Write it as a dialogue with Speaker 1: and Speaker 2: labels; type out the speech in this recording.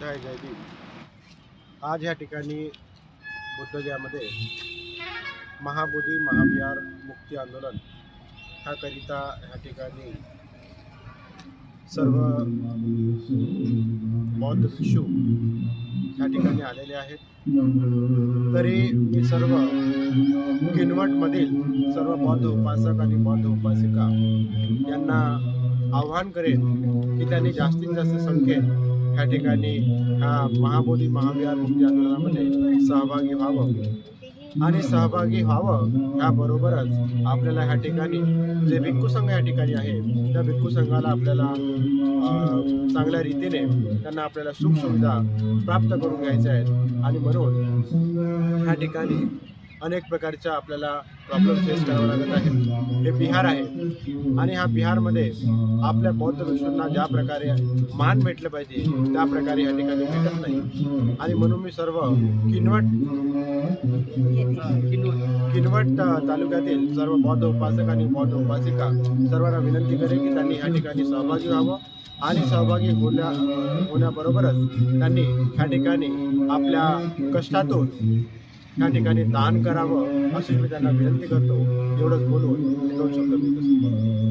Speaker 1: बुद्ध आहे भीम आज या ठिकाणी बुद्धगयामध्ये महाबोधी महाविहार मुक्ती आंदोलन ह्याकरिता ह्या ठिकाणी सर्व बौद्ध भिक्षू ह्या ठिकाणी आलेले आहेत. तरी मी सर्व किनवटमधील सर्व बौद्ध उपासक आणि बौद्ध उपासिका यांना आव्हान करेन की त्यांनी जास्तीत जास्त संख्येत ह्या ठिकाणी हा महाबोधी महाविहार मुक्ती आंदोलनामध्ये सहभागी व्हावं. आणि सहभागी व्हावं याबरोबरच आपल्याला ह्या ठिकाणी जे भिक्खू संघ या ठिकाणी आहे त्या भिक्खू संघाला आपल्याला चांगल्या रीतीने त्यांना आपल्याला सुखसुविधा प्राप्त करून घ्यायच्या आहेत. आणि म्हणून ह्या ठिकाणी अनेक प्रकारच्या आपल्याला प्रॉब्लेम फेस करावे लागत आहेत हे बिहार आहे. आणि ह्या बिहारमध्ये आपल्या बौद्ध भिक्षूंना ज्या प्रकारे मान भेटलं पाहिजे त्या प्रकारे या ठिकाणी भेटत नाही. आणि म्हणून मी सर्व किनवट किनवट तालुक्यातील सर्व बौद्ध उपासक आणि बौद्ध उपासिका सर्वांना विनंती करेन की त्यांनी ह्या ठिकाणी सहभागी व्हावं आणि सहभागी होण्या होण्याबरोबरच त्यांनी ह्या ठिकाणी आपल्या कष्टातून त्या ठिकाणी दान करावं अशी मी त्यांना विनंती करतो. एवढंच बोलून दोन शब्द मी